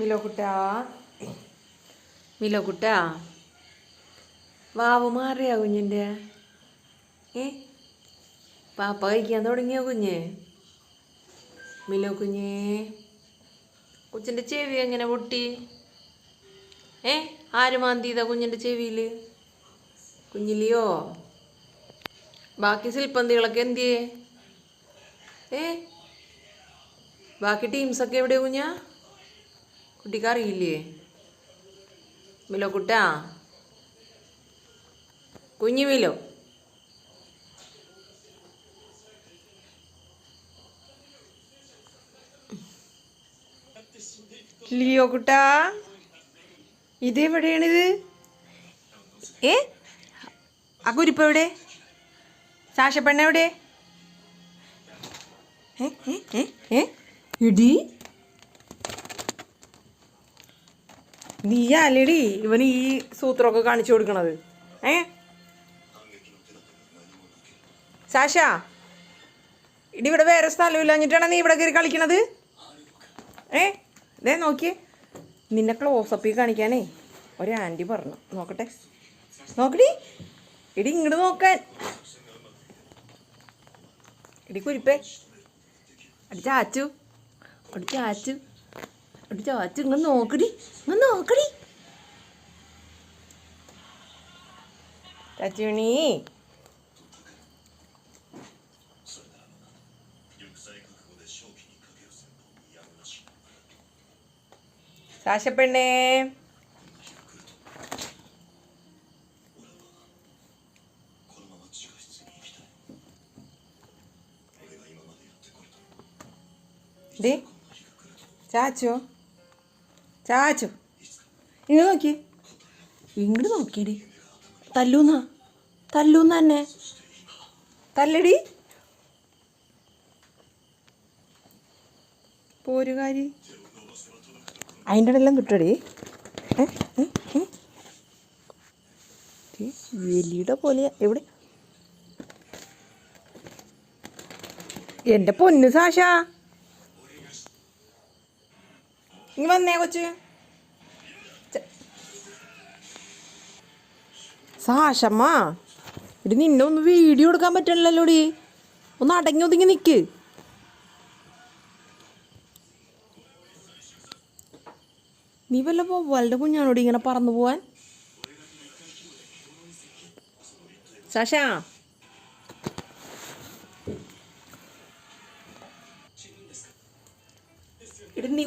Milo കുട്ടാ. Milo വാവ് മാറിയാ കുഞ്ഞിന്റെ ഏ? പാപ്പ കഴിക്കാൻ തുടങ്ങിയോ കുഞ്ഞ്? മിലോ കുഞ്ഞേ കൊച്ചിന്റെ ചെവി എങ്ങനെ പൊട്ടി? ഏ? ആര് മാന്തിയതാ കുഞ്ഞിന്റെ ചെവിയിൽ കുഞ്ഞിലിയോ? ബാക്കി ശില്പന്തികളൊക്കെ എന്തിയേ? ഏ? ബാക്കി ടീംസൊക്കെ എവിടെയാ കുഞ്ഞാ? കുട്ടിക്ക് അറിയില്ലേ? മിലോ കുട്ടാ. കുഞ്ഞു മിലോ. ലിയോ കുട്ടാ. ഇതെവിടെയാണിത്? ഏ? ആ കുരിപ്പ് എവിടെ? സാശപ്പെണ്ണ എവിടെ ഏ ഏ ഏ? ഏ ഇടി ഇവൻ ഈ സൂത്രമൊക്കെ കാണിച്ചു കൊടുക്കണത്. ഏ? സാഷ ഇടി ഇവിടെ വേറെ സ്ഥലമില്ലാഞ്ഞിട്ടാണ് നീ ഇവിടെ കയറി കളിക്കണത്? ഏ? ഇതേ നോക്കിയേ. നിന്നെ ക്ലോസപ്പിൽ കാണിക്കാനേ ഒരു ആന്റി പറഞ്ഞു. നോക്കട്ടെ. നോക്കടി. ഇടി ഇങ്ങോട്ട് നോക്കാൻ. ഇടി കുരിപ്പേ. അടി ചാച്ചു. അടി ചാച്ചു ഇങ്ങനെ നോക്കടി ഇങ്ങനെ നോക്കടി. ചാച്ചുണി സാശപ്പെണ്ണേ. ദേ ചാച്ചോ. ചാച്ചോ ഇങ്ങോട്ട് നോക്കി ഇങ്ങോട്ട് നോക്കിയടി. തല്ലൂന്നാ തല്ലൂന്ന് തന്നെ തല്ലടി. പോരുകാരി അതിന്റെ ഇടയിലും കിട്ടടി എലിയുടെ പോലെ എവിടെ? എന്റെ പൊന്ന് സാഷ ഇങ്ങ് വന്നേ കൊച്ചു. സാഷമ്മ ഇടി നിന്നെ ഒന്ന് വീഡിയോ എടുക്കാൻ പറ്റണല്ലോ ഡി ഒന്ന് അടങ്ങി ഒതുങ്ങി നിൽക്ക് നീ വല്ല പോവാലുടെ കുഞ്ഞാണോടി ഇങ്ങനെ പറന്നു പോവാൻ? സാഷ ഇടി നീ